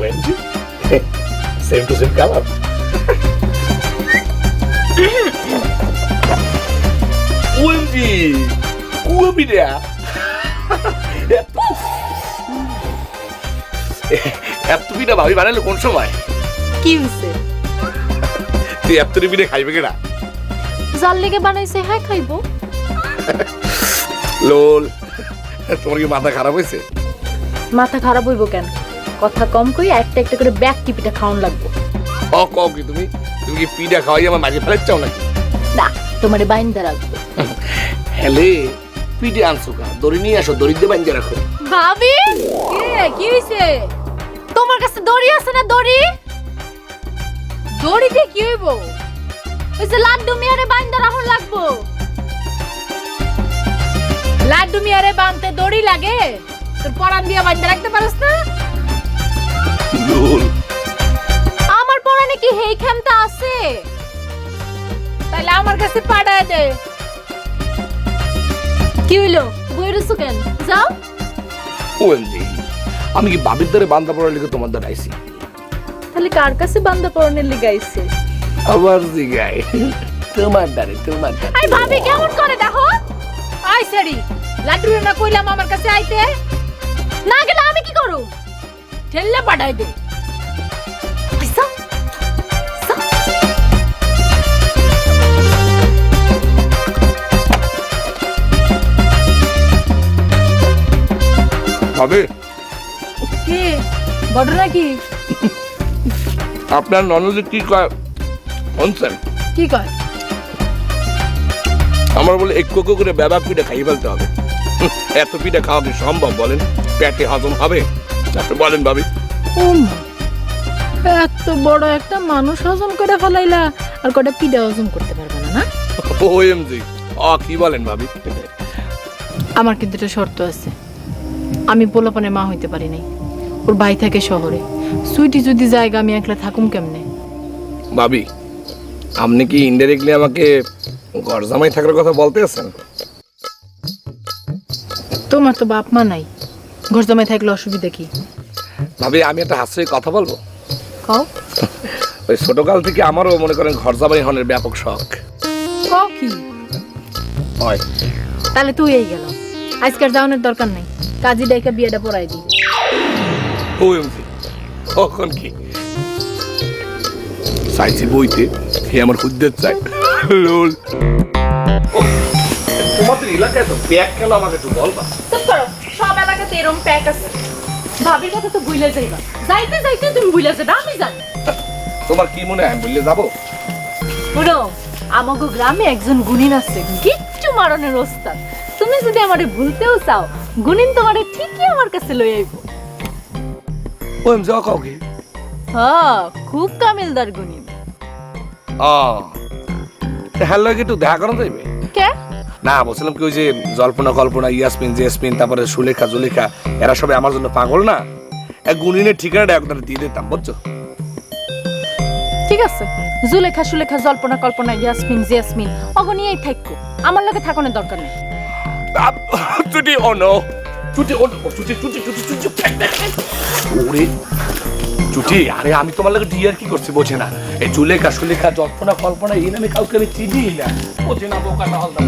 Twenty same two same colour twenty কুয়া পিঠা এত পিঠা ভাবি বানাইলো কোন সময় কি হইছে তুই এত পিঠে খাইবে কেনা জাল লেগে বানাইছে হ্যাঁ খাইবো লোল তোমার কি মাথা খারাপ হয়েছে মাথা খারাপ হইব কেন কথা কম কই একটা একটা করে ব্যাগ টিপিটা খাওয়ান লাগবো? অ কও কি তুমি? তুমি কি পিঠা খাওয়াই আমার মাঝে ফেলে চাও নাকি? না তোমারে বাইন্দা রাখব। হেলে পিঠে আনছো কা দড়ি নিয়ে আসো দড়ি দিয়ে বাঞ্জে রাখো। ভাবি? কে? কি হইছে? তোমার কাছে দড়ি আছে না দড়ি? দড়ি দিয়ে কি হইব? ওই যে লাড্ডু মিয়ারে বাইন্দা রাখুন লাগবো। লাড্ডু মিয়ারে বানতে দড়ি লাগে? তোর পরান দিয়া বাইন্দা রাখতে পারস না? দে। কি হইল? বইরুসু কেন? যাও। ওয়েন্টি আমি কি বাবির দ্বারে বান্দা পড়ার লিখে তোমার দ্বারা আইসি তাহলে কার কাছে বান্দা পরানের লিগাইছে আবার জিগাই তোমার দ্বারে তোমার দ্বারে। আই ভাবি কেমন করে দেখো? আই সারি লাড্ডু না কইলাম আমার কাছে আইতে। না গেলে আমি কি করব ঠেললে পাঠাই দে। ভাবে কি? বড় নাকি? আপনার ননদে কি কয়? শুনছেন কি কয়? আমার বলে এক কোকো করে ব্যাবা পিঠা খাইয়ে ফেলতে হবে। এত পিঠা খাওয়া কি সম্ভব বলেন? পেটে হজম হবে? আপনি বলেন ভাবি। এত বড় একটা মানুষ হজম করে ফেলাইলা আর কটা পিঠা হজম করতে পারবে না না? ওএমজি। অ কি বলেন ভাবি? আমার কিন্তু একটা শর্ত আছে। আমি পোলাপনে মা হইতে পারি নাই। ওর ভাই থাকে শহরে। সুইটি যদি জায়গা আমি একলা থাকুম কেমনে? ভাবি আপনি কি ইনডাইরেক্টলি আমাকে ঘর জামাই থাকার কথা বলতে আছেন? তোমার তো বাপ মা নাই। ঘর জামাই থাকলে অসুবিধা কি? ভাবি আমি একটা হাস্যই কথা বলব? কও। ওই ছোটকাল থেকে আমারও মনে করেন ঘর জামাই হনের ব্যাপক শখ। কও কি? হয়। তাহলে তুই এই গেল। আজকের যাওয়ানোর দরকার নাই। কাজী ডাইকা বিয়েটা পড়াই দি ওএমজি কখন কি? চাইছি বইতে হে আমার খুদ্দের চাই। লোল। তোমাদের এলাকায় তো কেন আমাকে একটু বলবা। চুপ করো সব এলাকাতে এরম প্যাক আছে। ভাবির কথা তো ভুলে যাইবা। যাইতে যাইতে তুমি ভুলে যাবে আমি জানি। তোমার কি মনে হয় বললে যাব? শুনো আমাগো গ্রামে একজন গুণিন আছে কিচ্ছু মারণের ওস্তাদ। তুমি যদি আমারে ভুলতেও চাও গুণিন তোমারে ঠিকই আমার কাছে লই আইব। ওএমজি অ কাউকে। হ্যাঁ খুব কামিলদার গুণিন। ও হ্যালো একটু দেখা করা যাইবে? কে? না বলছিলাম কি ওই যে জল্পনা কল্পনা ইয়াসমিন জেসমিন তারপরে সুলেখা জুলেখা এরা সবাই আমার জন্য পাগল না? এক গুণিনের ঠিকানাটা একদম দিয়ে দিতাম বুঝছ? ঠিক আছে। জুলেখা সুলেখা জল্পনা কল্পনা ইয়াসমিন জিয়াসমিন অগনিয়াই থাকো আমার লগে থাকনের দরকার নেই। চুটি ও চুটি ও চুটি চুটি চুটি চুটি ওরে চুটি আরে আমি তোমার লাগে ডিয়ার কি করছি বোঝে না এই চুলেখা সুলেখা জল্পনা কল্পনা এই নামে কাউকে আমি চিনি না বোঝে না বোকাটা হলদা